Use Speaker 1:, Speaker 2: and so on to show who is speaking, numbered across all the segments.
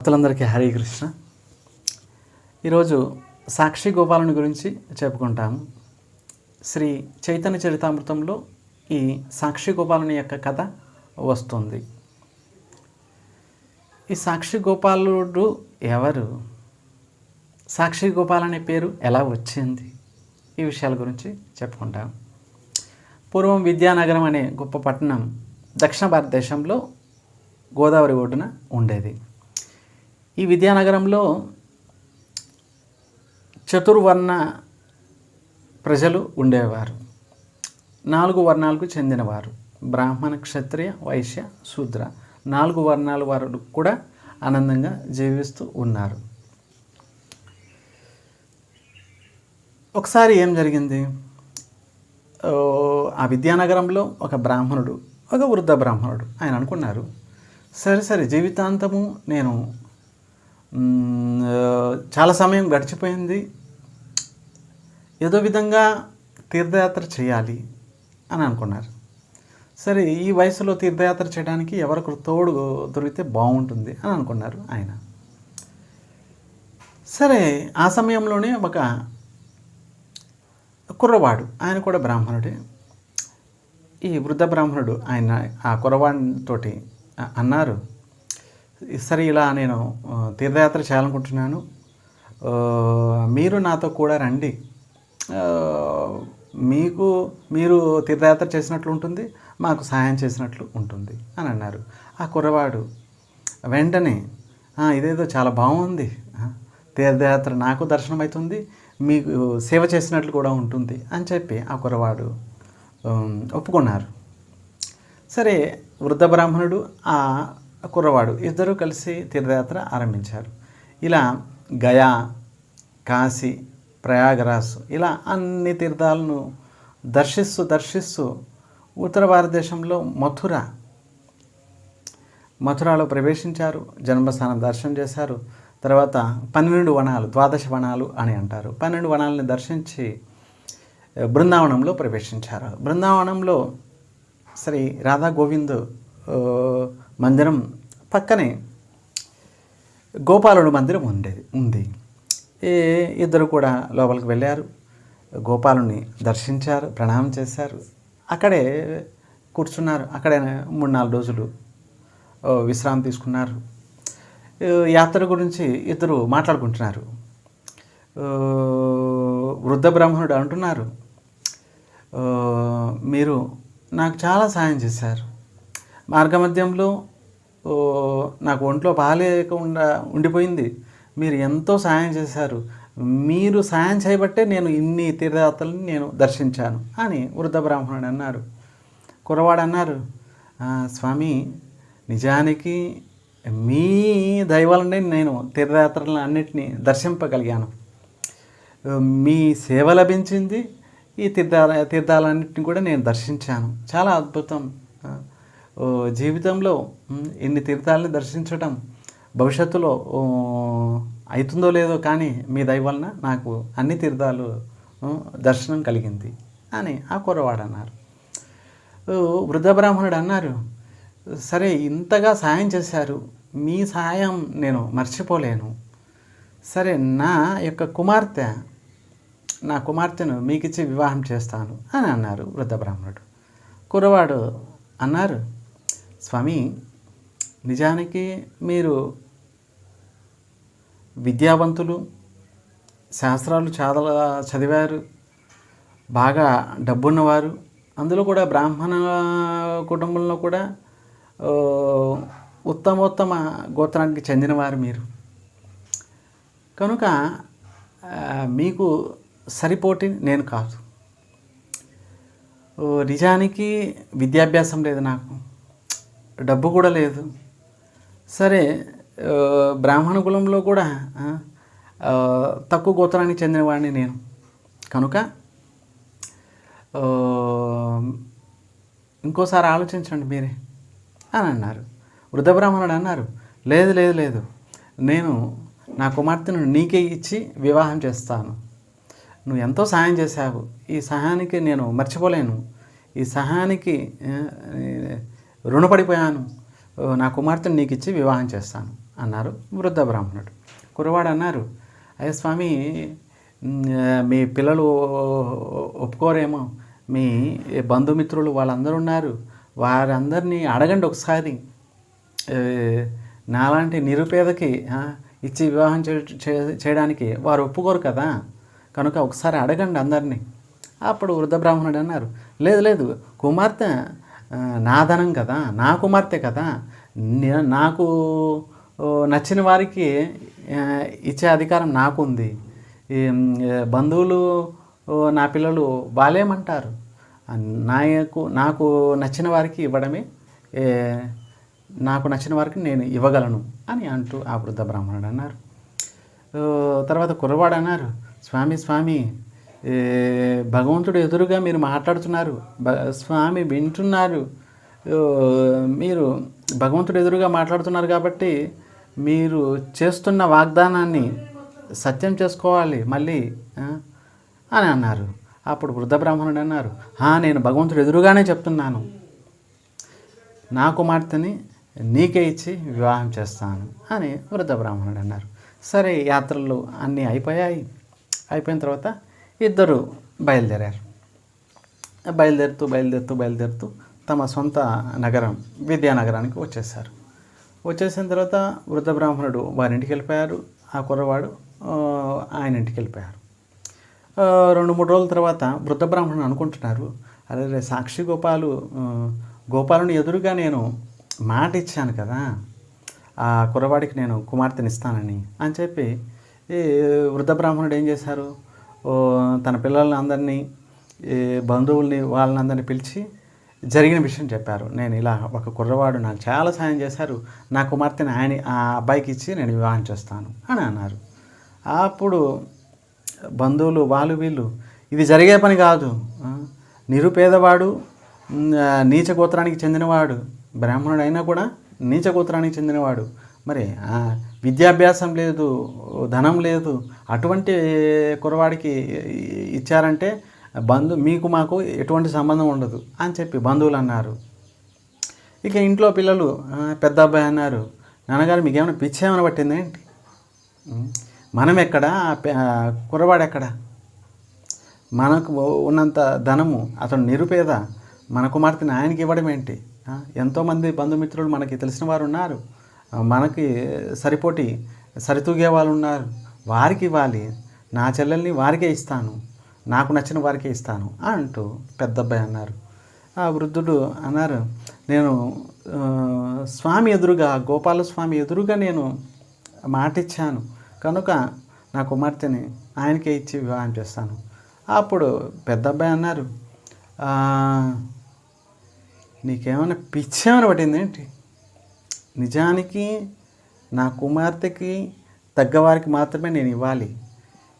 Speaker 1: భక్తులందరికీ హరే కృష్ణ. ఈరోజు సాక్షి గోపాలను గురించి చెప్పుకుంటాము. శ్రీ చైతన్య చరితామృతంలో ఈ సాక్షి గోపాలుని యొక్క కథ వస్తుంది. ఈ సాక్షి గోపాలుడు ఎవరు? సాక్షి గోపాల్ అనే పేరు ఎలా వచ్చింది? ఈ విషయాల గురించి చెప్పుకుంటాం పూర్వం విద్యానగరం అనే గొప్ప పట్టణం దక్షిణ భారతదేశంలో గోదావరి ఒడ్డున ఉండేది. ఈ విద్యానగరంలో చతుర్వర్ణ ప్రజలు ఉండేవారు. నాలుగు వర్ణాలకు చెందినవారు. బ్రాహ్మణ క్షత్రియ వైశ్య శూద్ర. నాలుగు వర్ణాల వారు కూడా ఆనందంగా జీవిస్తూ ఉన్నారు. ఒకసారి ఏం జరిగింది? ఆ విద్యానగరంలో ఒక బ్రాహ్మణుడు ఒక వృద్ధ బ్రాహ్మణుడు ఆయన అనుకున్నారు సరే సరే జీవితాంతము నేను చాలా సమయం గడిచిపోయింది. ఏదో విధంగా తీర్థయాత్ర చేయాలి అని అనుకున్నారు. సరే ఈ వయసులో తీర్థయాత్ర చేయడానికి ఎవరికి తోడు దొరికితే బాగుంటుంది అని అనుకున్నారు ఆయన. సరే ఆ సమయంలోనే ఒక కుర్రవాడు ఆయన కూడా బ్రాహ్మణుడే. ఈ వృద్ధ బ్రాహ్మణుడు ఆయన ఆ కుర్రవాడితోటి అన్నారు సరే ఇలా నేను తీర్థయాత్ర చేయాలనుకుంటున్నాను. మీరు నాతో కూడా రండి. మీకు మీరు తీర్థయాత్ర చేసినట్లు ఉంటుంది మాకు సహాయం చేసినట్లు ఉంటుంది అని అన్నారు. ఆ కుర్రవాడు వెంటనే ఇదేదో చాలా బాగుంది. తీర్థయాత్ర నాకు దర్శనం అవుతుంది మీకు సేవ చేసినట్లు కూడా ఉంటుంది అని చెప్పి ఆ కుర్రవాడు ఒప్పుకున్నారు. సరే వృద్ధ బ్రాహ్మణుడు ఆ కుర్రవాడు ఇద్దరూ కలిసి తీర్థయాత్ర ఆరంభించారు. ఇలా గయా కాశీ ప్రయాగరాజ్ ఇలా అన్ని తీర్థాలను దర్శిస్తూ దర్శిస్తూ ఉత్తర భారతదేశంలో మథుర మథురాలో ప్రవేశించారు. జన్మస్థానం దర్శనం చేశారు. తర్వాత పన్నెండు వనాలు ద్వాదశ వనాలు అని అంటారు. పన్నెండు వనాలని దర్శించి బృందావనంలో ప్రవేశించారు. బృందావనంలో శ్రీ రాధా గోవింద్ మందిరం పక్కనే గోపాలుడు మందిరం ఉండేది ఉంది. ఈ ఇద్దరు కూడా లోపలికి వెళ్ళారు. గోపాలుని దర్శించారు ప్రణామం చేశారు. అక్కడే కూర్చున్నారు. అక్కడే మూడు నాలుగు రోజులు విశ్రాంతి తీసుకున్నారు. యాత్ర గురించి ఇద్దరు మాట్లాడుకుంటున్నారు. వృద్ధ బ్రాహ్మణుడు అంటున్నారు. మీరు నాకు చాలా సాయం చేశారు. మార్గమధ్యంలో నాకు ఒంట్లో బాగాలేకుండా ఉండిపోయింది. మీరు ఎంతో సాయం చేశారు. మీరు సాయం చేయబట్టే నేను ఇన్ని తీర్థయాత్రలను నేను దర్శించాను అని వృద్ధ బ్రాహ్మణుడు అన్నారు. కురవాడు అన్నారు స్వామి నిజానికి మీ దైవాలనే నేను తీర్థయాత్రలను అన్నిటినీ దర్శింపగలిగాను. మీ సేవ లభించింది. ఈ తీర్థాల తీర్థాలన్నింటినీ కూడా నేను దర్శించాను. చాలా అద్భుతం. జీవితంలో ఇన్ని తీర్థాలని దర్శించడం భవిష్యత్తులో అవుతుందో లేదో కానీ మీ దయ వలన నాకు అన్ని తీర్థాలు దర్శనం కలిగింది అని ఆ కుర్రవాడు అన్నారు. వృద్ధ బ్రాహ్మణుడు అన్నారు సరే ఇంతగా సాయం చేశారు మీ సహాయం నేను మర్చిపోలేను. సరే నా యొక్క కుమార్తె నా కుమార్తెను మీకిచ్చి వివాహం చేస్తాను అని అన్నారు వృద్ధ బ్రాహ్మణుడు. కుర్రవాడు అన్నారు స్వామి నిజానికి మీరు విద్యావంతులు శాస్త్రాలు చాలా చదివారు బాగా డబ్బున్నవారు అందులో కూడా బ్రాహ్మణ కుటుంబంలో కూడా ఉత్తమోత్తమ గోత్రానికి చెందినవారు మీరు. కనుక మీకు సరిపోటి నేను కాదు. నిజానికి విద్యాభ్యాసం లేదు నాకు. డబ్బు కూడా లేదు. సరే బ్రాహ్మణ కులంలో కూడా తక్కువ గోత్రానికి చెందినవాడిని నేను. కనుక ఇంకోసారి ఆలోచించండి మీరే అని అన్నారు. వృద్ధ బ్రాహ్మణుడు అన్నారు లేదు లేదు లేదు. నేను నా కుమార్తెను నీకే ఇచ్చి వివాహం చేస్తాను. నువ్వు ఎంతో సహాయం చేశావు. ఈ సహాయానికి నేను మర్చిపోలేను. ఈ సహాయానికి రుణపడిపోయాను. నా కుమార్తెను నీకు ఇచ్చి వివాహం చేస్తాను అన్నారు వృద్ధ బ్రాహ్మణుడు. కురవాడు అన్నారు అయ్యా స్వామి మీ పిల్లలు ఒప్పుకోరేమో. మీ బంధుమిత్రులు వాళ్ళందరూ ఉన్నారు. వారందరినీ అడగండి ఒకసారి. నాలాంటి నిరుపేదకి ఇచ్చి వివాహం చేయడానికి వారు ఒప్పుకోరు కదా. కనుక ఒకసారి అడగండి అందరినీ. అప్పుడు వృద్ధ బ్రాహ్మణుడు అన్నారు లేదు లేదు కుమార్తె నా ధనం కదా నా కుమార్తె కదా నాకు నచ్చిన వారికి ఇచ్చే అధికారం నాకుంది. బంధువులు నా పిల్లలు బాలేమంటారు. నాకు నాకు నచ్చిన వారికి ఇవ్వడమే నాకు నచ్చిన వారికి నేను ఇవ్వగలను అని అంటూ ఆ వృద్ధ బ్రాహ్మణుడు అన్నారు. తర్వాత కుర్రవాడు అన్నారు స్వామి స్వామి భగవంతుడు ఎదురుగా మీరు మాట్లాడుతున్నారు. స్వామి వింటున్నారు. మీరు భగవంతుడు ఎదురుగా మాట్లాడుతున్నారు కాబట్టి మీరు చేస్తున్న వాగ్దానాన్ని సత్యం చేసుకోవాలి మళ్ళీ అని అన్నారు. అప్పుడు వృద్ధ బ్రాహ్మణుడు అన్నారు నేను భగవంతుడు ఎదురుగానే చెప్తున్నాను. నా కుమార్తెని నీకే ఇచ్చి వివాహం చేస్తాను అని వృద్ధ బ్రాహ్మణుడు అన్నారు. సరే యాత్రలు అన్నీ అయిపోయాయి. అయిపోయిన తర్వాత ఇద్దరు బయలుదేరారు. బయలుదేరుతూ బయలుదేరుతూ బయలుదేరుతూ తమ సొంత నగరం విద్యానగరానికి వచ్చేసారు వచ్చేసిన తర్వాత వృద్ధ బ్రాహ్మణుడు వారి ఇంటికి వెళ్ళిపోయారు. ఆ కుర్రవాడు ఆయన ఇంటికి వెళ్ళిపోయారు. రెండు మూడు రోజుల తర్వాత వృద్ధ బ్రాహ్మణుడు అనుకుంటున్నారు అరే రే సాక్షి గోపాలు గోపాలను గోపాలుని ఎదురుగా నేను మాట ఇచ్చాను కదా ఆ కుర్రవాడికి నేను కుమార్తెనిస్తానని అని చెప్పి ఈ వృద్ధ బ్రాహ్మణుడు ఏం చేశారు? తన పిల్లల్ని అందరినీ ఈ బంధువుల్ని వాళ్ళని అందరినీ పిలిచి జరిగిన విషయం చెప్పారు. నేను ఇలా ఒక కుర్రవాడు నాకు చాలా సాయం చేశారు. నా కుమార్తెని ఆయన ఆ అబ్బాయికి ఇచ్చి నేను వివాహం చేస్తాను అని అన్నారు. అప్పుడు బంధువులు వాళ్ళు వీళ్ళు ఇది జరిగే పని కాదు. నిరుపేదవాడు నీచ గోత్రానికి చెందినవాడు బ్రాహ్మణుడైనా కూడా నీచ గోత్రానికి చెందినవాడు. మరి విద్యాభ్యాసం లేదు ధనం లేదు అటువంటి కురవాడికి ఇచ్చారంటే బంధు మీకు మాకు ఎటువంటి సంబంధం ఉండదు అని చెప్పి బంధువులు అన్నారు. ఇక ఇంట్లో పిల్లలు పెద్ద అబ్బాయి అన్నారు నాన్నగారు మీకేమైనా పిచ్చి ఏమైనా పట్టిందా ఏంటి? మనం ఎక్కడ? కురవాడు ఎక్కడ? మనకు ఉన్నంత ధనము అతను నిరుపేద మన కుమార్తెని ఆయనకి ఇవ్వడం ఏంటి? ఎంతోమంది బంధుమిత్రులు మనకి తెలిసిన వారు ఉన్నారు. మనకి సరిపోటి సరితూగే వాళ్ళు ఉన్నారు వారికి ఇవ్వాలి. నా చెల్లెల్ని వారికే ఇస్తాను. నాకు నచ్చిన వారికే ఇస్తాను అంటూ పెద్ద అబ్బాయి అన్నారు. ఆ వృద్ధుడు అన్నారు నేను స్వామి ఎదురుగా గోపాలస్వామి ఎదురుగా నేను మాటిచ్చాను. కనుక నా కుమార్తెని ఆయనకే ఇచ్చి వివాహం చేస్తాను. అప్పుడు పెద్ద అబ్బాయి అన్నారు నీకేమైనా పిచ్చేమైనా పట్టింది ఏంటి నిజానికి నా కుమార్తెకి తగ్గవారికి మాత్రమే నేను ఇవ్వాలి.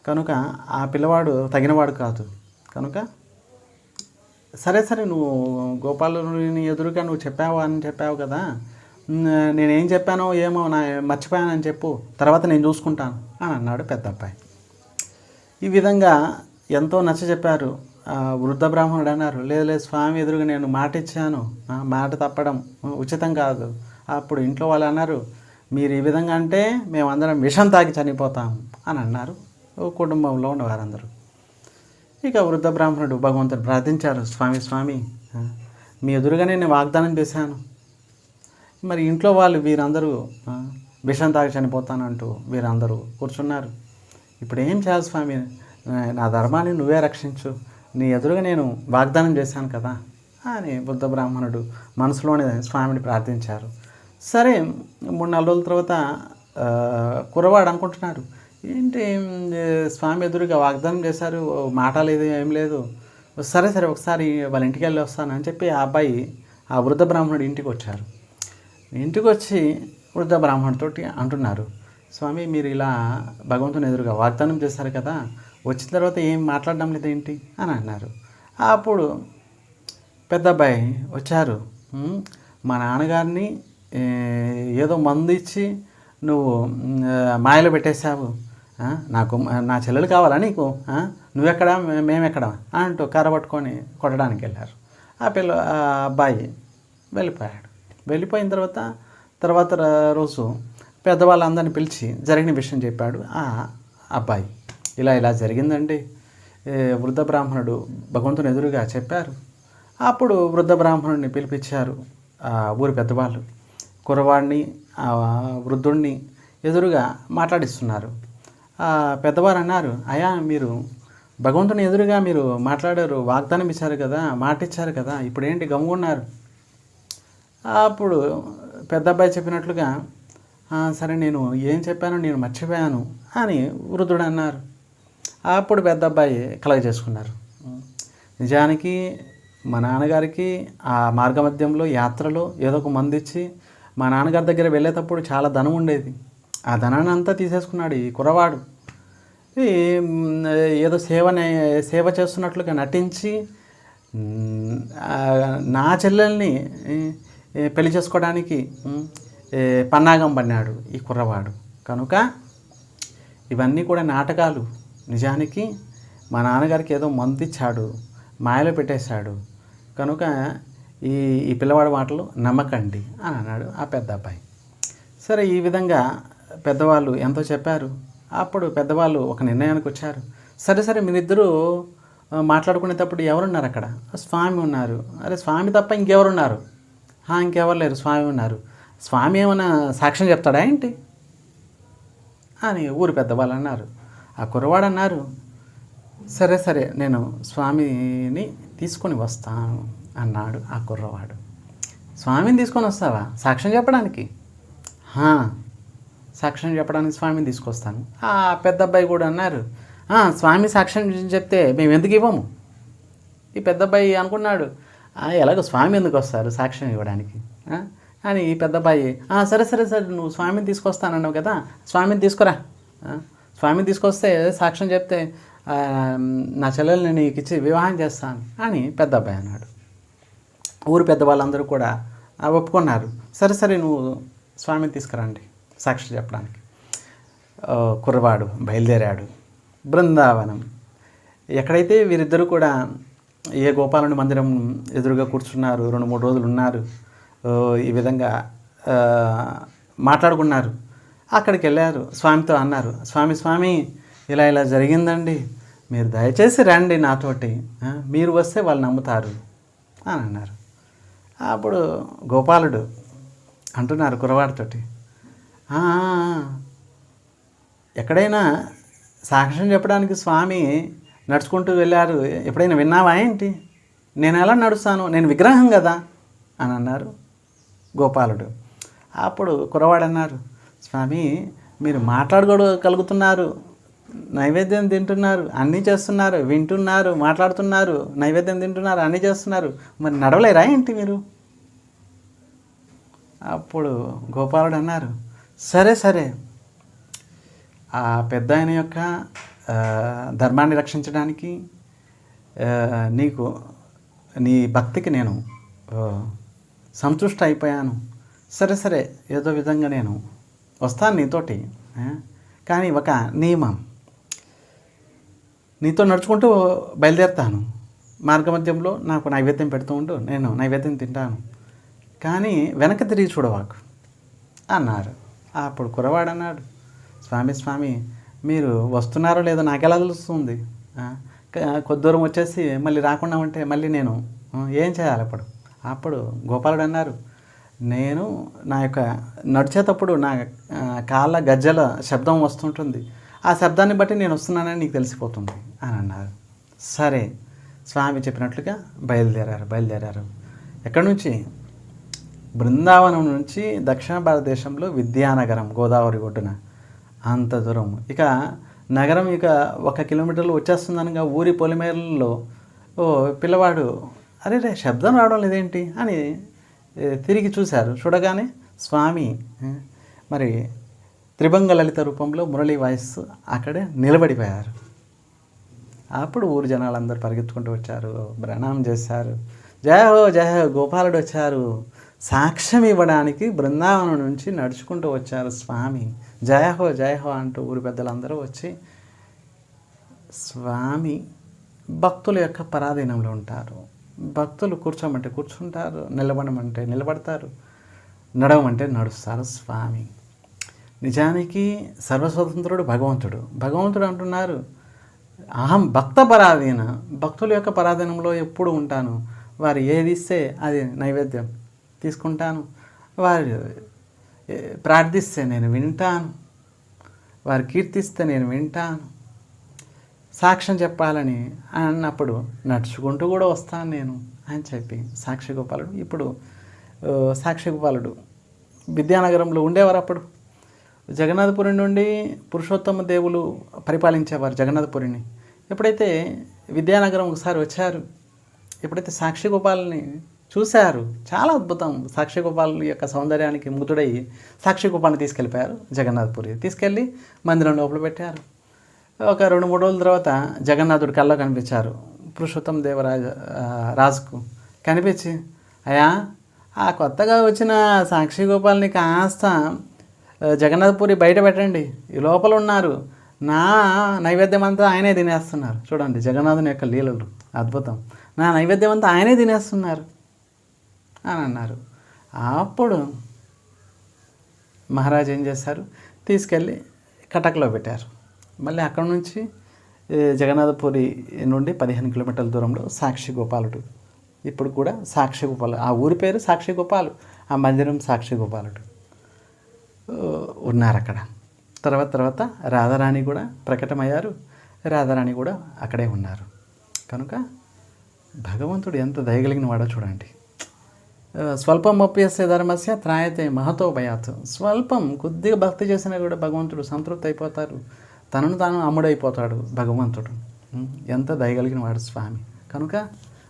Speaker 1: కనుక ఆ పిల్లవాడు తగినవాడు కాదు. కనుక సరే సరే నువ్వు గోపాలుని ఎదురుగా నువ్వు చెప్పావు అని చెప్పావు కదా. నేనేం చెప్పానో ఏమో నా మర్చిపోయానని చెప్పు. తర్వాత నేను చూసుకుంటాను అని అన్నాడు పెద్ద అబ్బాయి. ఈ విధంగా ఎంతో నచ్చ చెప్పారు. వృద్ధ బ్రాహ్మణుడు అన్నారు లేదు లేదు స్వామి ఎదురుగా నేను మాట ఇచ్చాను మాట తప్పడం ఉచితం కాదు. అప్పుడు ఇంట్లో వాళ్ళు అన్నారు మీరు ఈ విధంగా అంటే మేమందరం విషం తాగి చనిపోతాం అని అన్నారు. ఓ కుటుంబంలో ఉన్న వారందరూ. ఇక వృద్ధ బ్రాహ్మణుడు భగవంతుడు ప్రార్థించారు స్వామి స్వామి మీ ఎదురుగానే నేను వాగ్దానం చేశాను. మరి ఇంట్లో వాళ్ళు వీరందరూ విషం తాగి చనిపోతానంటూ వీరందరూ కూర్చున్నారు. ఇప్పుడు ఏం చేయాలి స్వామి? నా ధర్మాన్ని నువ్వే రక్షించు. నీ ఎదురుగా నేను వాగ్దానం చేశాను కదా అని బుద్ధ బ్రాహ్మణుడు మనసులోనే స్వామిని ప్రార్థించారు. సరే మూడు నాలుగు రోజుల తర్వాత కురవాడు కుర్రవాడు అనుకుంటున్నాడు ఏంటి స్వామి ఎదురుగా వాగ్దానం చేశారు ఓ మాట లేదు ఏం లేదు సరే సరే ఒకసారి వాళ్ళ ఇంటికి వెళ్ళి వస్తాను అని చెప్పి ఆ అబ్బాయి ఆ వృద్ధ బ్రాహ్మణుడు ఇంటికి వచ్చారు. ఇంటికి వచ్చి వృద్ధ బ్రాహ్మణుడితోటి అంటున్నారు స్వామి మీరు ఇలా భగవంతుని ఎదురుగా వాగ్దానం చేశారు కదా వచ్చిన తర్వాత ఏం మాట్లాడడం లేదు ఏంటి అని అన్నారు. అప్పుడు పెద్ద అబ్బాయి వచ్చారు మా నాన్నగారిని ఏదో మందు ఇచ్చి నువ్వు మాయలు పెట్టేశావు. నాకు నా చెల్లెలు కావాలా నీకు? నువ్వెక్కడా? మేమెక్కడా? అంటూ కర్ర పట్టుకొని కొట్టడానికి వెళ్ళారు. ఆ పిల్ల ఆ అబ్బాయి వెళ్ళిపోయాడు. వెళ్ళిపోయిన తర్వాత తర్వాత రోజు పెద్దవాళ్ళందరిని పిలిచి జరిగిన విషయం చెప్పాడు ఆ అబ్బాయి. ఇలా ఇలా జరిగిందండి. వృద్ధ బ్రాహ్మణుడు భగవంతుని ఎదురుగా చెప్పారు. అప్పుడు వృద్ధ బ్రాహ్మణుడిని పిలిపించారు ఆ ఊరి పెద్దవాళ్ళు. కురవాడిని వృద్ధుడిని ఎదురుగా మాట్లాడిస్తున్నారు. పెద్దవారు అన్నారు అయా మీరు భగవంతుని ఎదురుగా మీరు మాట్లాడారు వాగ్దానం ఇచ్చారు కదా మాట ఇచ్చారు కదా ఇప్పుడు ఏంటి గమ్ముకున్నారు అప్పుడు పెద్ద అబ్బాయి చెప్పినట్లుగా సరే నేను ఏం చెప్పానో నేను మర్చిపోయాను అని వృద్ధుడు అన్నారు. అప్పుడు పెద్ద అబ్బాయి కలగ చేసుకున్నారు. నిజానికి మా నాన్నగారికి ఆ మార్గమధ్యంలో యాత్రలో ఏదో ఒక మందిచ్చి ఇచ్చి మా నాన్నగారి దగ్గర వెళ్ళేటప్పుడు చాలా ధనం ఉండేది. ఆ ధనాన్ని అంతా తీసేసుకున్నాడు ఈ కుర్రవాడు. ఏదో సేవనే సేవ చేస్తున్నట్లుగా నటించి నా చెల్లెల్ని పెళ్ళి చేసుకోవడానికి పన్నాగం పన్నాడు ఈ కుర్రవాడు. కనుక ఇవన్నీ కూడా నాటకాలు. నిజానికి మా నాన్నగారికి ఏదో మందు ఇచ్చాడు మాయలో పెట్టేశాడు. కనుక ఈ ఈ పిల్లవాడి మాటలు నమ్మకండి అని అన్నాడు ఆ పెద్ద అబ్బాయి. సరే ఈ విధంగా పెద్దవాళ్ళు ఎంతో చెప్పారు. అప్పుడు పెద్దవాళ్ళు ఒక నిర్ణయానికి వచ్చారు. సరే సరే మీరిద్దరూ మాట్లాడుకునేటప్పుడు ఎవరున్నారు అక్కడ? స్వామి ఉన్నారు. అరే స్వామి తప్ప ఇంకెవరున్నారు? ఇంకెవరు లేరు స్వామి ఉన్నారు. స్వామి ఏమైనా సాక్ష్యం చెప్తాడా ఏంటి? అని ఊరు పెద్దవాళ్ళు అన్నారు. ఆ కుర్రవాడు అన్నారు సరే సరే నేను స్వామిని తీసుకొని వస్తాను. అన్నాడు ఆ కుర్రవాడు. స్వామిని తీసుకొని వస్తావా? సాక్ష్యం చెప్పడానికి. సాక్ష్యం చెప్పడానికి స్వామిని తీసుకొస్తాను. ఆ పెద్ద అబ్బాయి కూడా అన్నారు. స్వామి సాక్ష్యం చెప్తే మేము ఎందుకు ఇవ్వము? ఈ పెద్ద అబ్బాయి అనుకున్నాడు. ఎలాగో స్వామి ఎందుకు వస్తారు సాక్ష్యం ఇవ్వడానికి? అని ఈ పెద్ద అబ్బాయి సరే సరే సరే నువ్వు స్వామిని తీసుకొస్తానన్నావు కదా స్వామిని తీసుకురా. స్వామిని తీసుకొస్తే సాక్ష్యం చెప్తే నా చెల్లెల్ని నీకు ఇచ్చి వివాహం చేస్తాను. అని పెద్ద అబ్బాయి అన్నాడు. ఊరు పెద్ద వాళ్ళందరూ కూడా ఒప్పుకున్నారు. సరే సరే నువ్వు స్వామిని తీసుకురండి సాక్షి చెప్పడానికి. కుర్రవాడు బయలుదేరాడు. బృందావనం. ఎక్కడైతే వీరిద్దరూ కూడా ఏ గోపాలుని మందిరం ఎదురుగా కూర్చున్నారు రెండు మూడు రోజులు ఉన్నారు ఈ విధంగా మాట్లాడుకున్నారు. అక్కడికి వెళ్ళారు. స్వామితో అన్నారు స్వామి స్వామి ఇలా ఇలా జరిగిందండి. మీరు దయచేసి రండి నాతోటి. మీరు వస్తే వాళ్ళు నమ్ముతారు. అని అన్నారు. అప్పుడు గోపాలుడు అంటున్నారు కురవాడితోటి ఎక్కడైనా సాక్ష్యం చెప్పడానికి స్వామి నడుచుకుంటూ వెళ్ళారు. ఎప్పుడైనా విన్నావా ఏంటి? నేను ఎలా నడుస్తాను? నేను విగ్రహం కదా? అని అన్నారు గోపాలుడు. అప్పుడు కురవాడు అన్నారు స్వామి మీరు మాట్లాడుకోగలుగుతున్నారు నైవేద్యం తింటున్నారు అన్నీ చేస్తున్నారు వింటున్నారు మాట్లాడుతున్నారు నైవేద్యం తింటున్నారు అన్నీ చేస్తున్నారు. మరి నడవలేరా ఏంటి మీరు? అప్పుడు గోపాలుడు అన్నారు సరే సరే. ఆ పెద్ద ఆయన యొక్క ధర్మాన్ని రక్షించడానికి నీకు నీ భక్తికి నేను ఆ, సంతుష్ట అయిపోయాను. సరే సరే ఏదో విధంగా నేను వస్తాను నీతోటి కానీ ఒక నియమం. నీతో నడుచుకుంటూ బయలుదేరుతాను. మార్గమధ్యంలో నాకు నైవేద్యం పెడుతూ ఉండు. నేను నైవేద్యం తింటాను. కానీ వెనక్కి తిరిగి చూడవాకు అన్నారు. అప్పుడు కురవాడు అన్నాడు స్వామి స్వామి మీరు వస్తున్నారో లేదో నాకెలా తెలుస్తుంది? కొద్ది దూరం వచ్చేసి మళ్ళీ రాకుండా ఉంటే మళ్ళీ నేను ఏం చేయాలి అప్పుడు? అప్పుడు గోపాలుడు అన్నారు నేను నా యొక్క నడిచేటప్పుడు నా కాళ్ళ గజ్జల శబ్దం వస్తుంటుంది. ఆ శబ్దాన్ని బట్టి నేను వస్తున్నానని నీకు తెలిసిపోతుంది అని అన్నారు. సరే స్వామి చెప్పినట్లుగా బయలుదేరారు బయలుదేరారు. ఎక్కడి నుంచి? బృందావనం నుంచి దక్షిణ భారతదేశంలో విద్యానగరం గోదావరి ఒడ్డున. అంత దూరం. ఇక నగరం ఇక ఒక కిలోమీటర్లు వచ్చేస్తుందనగా ఊరి పొలిమేరల్లో ఓ పిల్లవాడు అరే రే శబ్దం రావడం లేదేంటి? అని తిరిగి చూశారు. చూడగానే స్వామి మరి త్రిభంగ లలిత రూపంలో మురళి వాయిస్తూ అక్కడే నిలబడిపోయారు. అప్పుడు ఊరు జనాలందరూ పరిగెత్తుకుంటూ వచ్చారు. ప్రణామం చేశారు. జయ హో జయ హో గోపాలుడు వచ్చారు. సాక్ష్యం ఇవ్వడానికి బృందావనం నుంచి నడుచుకుంటూ వచ్చారు స్వామి. జయ హో జయ హో అంటూ ఊరి పెద్దలందరూ వచ్చి స్వామి భక్తుల యొక్క పరాధీనంలో ఉంటారు. భక్తులు కూర్చోమంటే కూర్చుంటారు నిలబడమంటే నిలబడతారు నడవమంటే నడుస్తారు స్వామి. నిజానికి సర్వస్వతంత్రుడు భగవంతుడు. భగవంతుడు అంటున్నారు అహం భక్త పరాధీన భక్తుల యొక్క పరాధీనంలో ఎప్పుడు ఉంటాను? వారు ఏది ఇస్తే అది నైవేద్యం తీసుకుంటాను. వారు ప్రార్థిస్తే నేను వింటాను. వారు కీర్తిస్తే నేను వింటాను. సాక్ష్యం చెప్పాలని అన్నప్పుడు నడుచుకుంటూ కూడా వస్తాను నేను అని చెప్పి సాక్షి గోపాలుడు. ఇప్పుడు సాక్షిగోపాలుడు సాక్షి గోపాలుడు విద్యానగరంలో ఉండేవారు అప్పుడు? జగన్నాథపురి నుండి పురుషోత్తమ దేవులు పరిపాలించేవారు జగన్నాథపురిని. ఎప్పుడైతే విద్యానగరం ఒకసారి వచ్చారు ఎప్పుడైతే సాక్షి గోపాలని చూశారు చాలా అద్భుతం. సాక్షి గోపాల్ యొక్క సౌందర్యానికి ముగ్ధుడై సాక్షి గోపాల్ని తీసుకెళ్ళిపోయారు జగన్నాథపురి. తీసుకెళ్ళి మందిరం లోపల పెట్టారు. ఒక రెండు మూడు రోజుల తర్వాత జగన్నాథుడి కళ్ళ కనిపించారు పురుషోత్తం దేవరాజ రాజుకు. కనిపించి అయా ఆ కొత్తగా వచ్చిన సాక్షి గోపాల్ని కాస్త జగన్నాథపురి బయట పెట్టండి. ఈ లోపల ఉన్నారు. నా నైవేద్యం అంతా ఆయనే తినేస్తున్నారు. చూడండి జగన్నాథుని యొక్క లీలలు. అద్భుతం. నా నైవేద్యం అంతా ఆయనే తినేస్తున్నారు అని అన్నారు. అప్పుడు మహారాజు ఏం చేశారు? తీసుకెళ్ళి కటక్లో పెట్టారు. మళ్ళీ అక్కడ నుంచి జగన్నాథపురి నుండి పదిహేను కిలోమీటర్ల దూరంలో సాక్షి గోపాలుడు ఇప్పుడు కూడా సాక్షి గోపాలు ఆ ఊరి పేరు సాక్షి గోపాలు ఆ మందిరం సాక్షి గోపాలుడు ఉన్నారు అక్కడ. తర్వాత తర్వాత రాధారాణి కూడా ప్రకటమయ్యారు. రాధారాణి కూడా అక్కడే ఉన్నారు. కనుక భగవంతుడు ఎంత దయగలిగిన వాడో చూడండి. స్వల్పం ఒప్పిస్తే ధర్మస్య త్రాయతే మహతో భయాత్. స్వల్పం కొద్దిగా భక్తి చేసినా కూడా భగవంతుడు సంతృప్తి అయిపోతారు. తనను తాను అమ్ముడైపోతాడు భగవంతుడు. ఎంత దయగలిగిన వాడు స్వామి. కనుక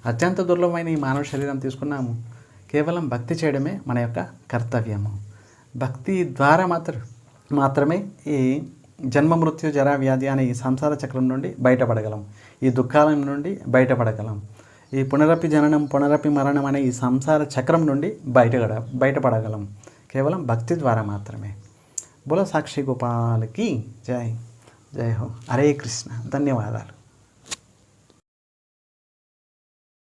Speaker 1: అత్యంత దుర్లభమైన ఈ మానవ శరీరం తీసుకున్నాము. కేవలం భక్తి చేయడమే మన యొక్క కర్తవ్యము. భక్తి ద్వారా మాత్రం మాత్రమే ఈ జన్మ మృత్యు జరా వ్యాధి అనే ఈ సంసార చక్రం నుండి బయటపడగలం. ఈ దుఃఖాల నుండి బయటపడగలం. ఈ పునరపి జననం పునరపి మరణం అనే ఈ సంసార చక్రం నుండి బయట బయటపడగలం. కేవలం భక్తి ద్వారా మాత్రమే. బోలో సాక్షి గోపాలకి జై. జై హో. హరే కృష్ణ. ధన్యవాదాలు.